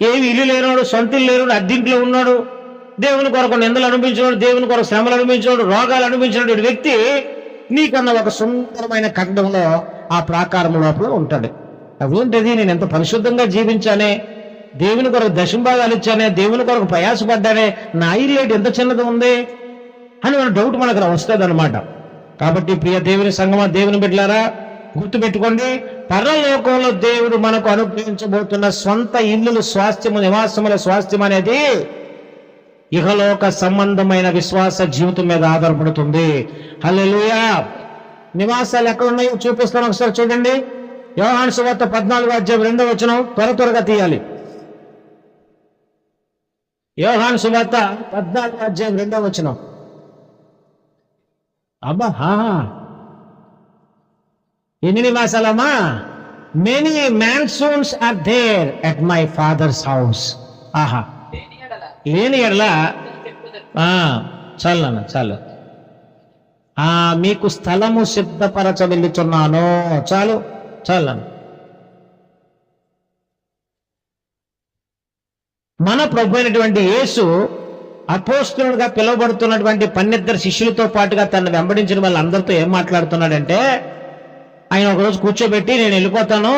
ఏమి ఇల్లు లేనివాడు సొంత ఇల్లు లేనివాడు ఉన్నాడు దేవుని కొరకు నిందలు అనిపించినాడు దేవుని కొరకు శ్రమలు అనిపించినాడు రోగాలు అనిపించినటువంటి వ్యక్తి నీకన్నా ఒక సుందరమైన ఖండంలో ఆ ప్రాకారం లోపల ఉంటాడు. అదేంటిది నేను ఎంత పరిశుద్ధంగా జీవించానే దేవుని కొరకు దశంభాగాలు ఇచ్చానే దేవుని కొరకు ప్రయాసపడ్డానే నా ఇల్లు ఎంత చిన్నది ఉంది అని మన డౌట్ మనకు వస్తుంది అనమాట కాబట్టి ప్రియ దేవుని సంగమా దేవుని బిడ్డలారా గుర్తుపెట్టుకోండి పరలోకంలో దేవుడు మనకు అనుగ్రహించబోతున్న సొంత ఇల్లులు స్వాస్థ్యము నివాసముల స్వాస్థ్యం అనేది ఇహలోక సంబంధమైన విశ్వాస జీవితం మీద ఆధారపడుతుంది. హల్లెలూయా! నివాసాలు ఎక్కడ ఉన్నాయో చూపిస్తాను ఒకసారి చూడండి. యోహాను సువార్త పద్నాలుగు అధ్యాయం రెండో వచనం త్వర త్వరగా తీయాలి. యోహాను సువార్త పద్నాలుగు అధ్యాయం రెండో వచనం. అబ్బా హా ఎన్ని నివాసాలమ్మా many mansions are there at my father's house ఆహా. లేని ఎడలా. ఆ, చాలు చాలు. ఆ మీకు స్థలము సిద్ధపరచ వెళ్ళుచున్నాను చాలు చాలు అన్న మన ప్రభు అయినటువంటి యేసు అపోస్తులుగా పిలువబడుతున్నటువంటి పన్నిద్దరు శిష్యులతో పాటుగా తను వెంబడించిన వాళ్ళందరితో ఏం మాట్లాడుతున్నాడంటే ఆయన ఒకరోజు కూర్చోబెట్టి నేను వెళ్ళిపోతాను.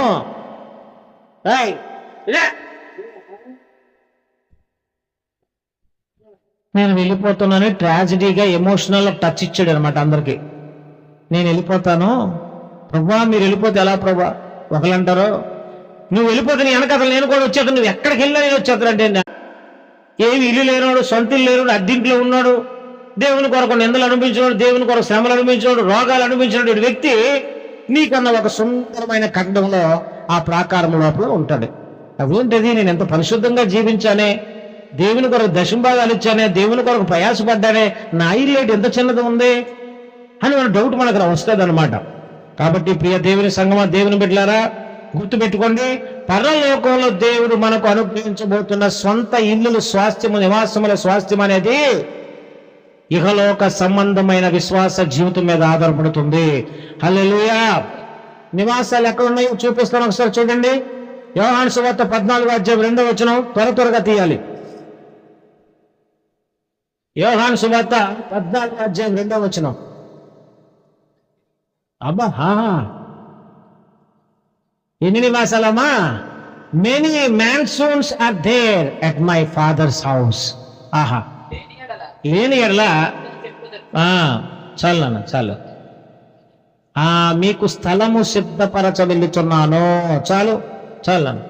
నేను వెళ్ళిపోతున్నాను. ట్రాజిడీగా ఎమోషనల్ టచ్ ఇచ్చాడు అనమాట అందరికి. నేను వెళ్ళిపోతాను. ప్రభా మీరు వెళ్ళిపోతే ఎలా ప్రభా? ఒకలంటారు నువ్వు వెళ్ళిపోతే నీ వెనకథలు నేను కూడా వచ్చేది నువ్వు ఎక్కడికి వెళ్ళా నేను వచ్చేది అంటే ఏమి ఇల్లు లేనివాడు సొంత ఇల్లు లేనివాడు ఉన్నాడు. దేవుని కొరకు నిందలు అనిపించినాడు దేవుని కొరకు శ్రమలు అనిపించినాడు రోగాలు అనిపించినటువంటి వ్యక్తి నీకన్నా ఒక సుందరమైన ఖండంలో ఆ ప్రాకారం లోపల ఉంటాడు. అదేంటది? నేను ఎంత పరిశుద్ధంగా జీవించానే దేవుని కొరకు దశంభాగాలు ఇచ్చానే దేవుని కొరకు ప్రయాసపడ్డానే నా ఇల్లు ఎంత చిన్నది ఉంది? అని మన డౌట్ మనకు వస్తుంది అనమాట కాబట్టి ప్రియ దేవుని సంగమా దేవుని బిడ్డలారా గుర్తుపెట్టుకోండి పరలోకంలో దేవుడు మనకు అనుగ్రహించబోతున్న సొంత ఇల్లులు స్వాస్థ్యము నివాసముల స్వాస్థ్యం అనేది ఇహలోక సంబంధమైన విశ్వాస జీవితం మీద ఆధారపడుతుంది. హల్లెలూయా! నివాసాలు ఎక్కడ ఉన్నాయో? చూపిస్తాను ఒకసారి చూడండి. యోహాను సువార్త పద్నాలుగు అధ్యాయం రెండో వచనం త్వర త్వరగా తీయాలి. యోహాను సువార్త పద్నాలుగు అధ్యాయం రెండో వచనం. అబ్బా హా ఎన్ని నివాసాలమ్మా? Many mansions are there at my father's house ఆహా. లేని ఎడల ఆ, చాలు అన్న చాలు. ఆ మీకు స్థలము సిద్ధపరచ వెళ్ళుచున్నాను. చాలు చాలు అన్న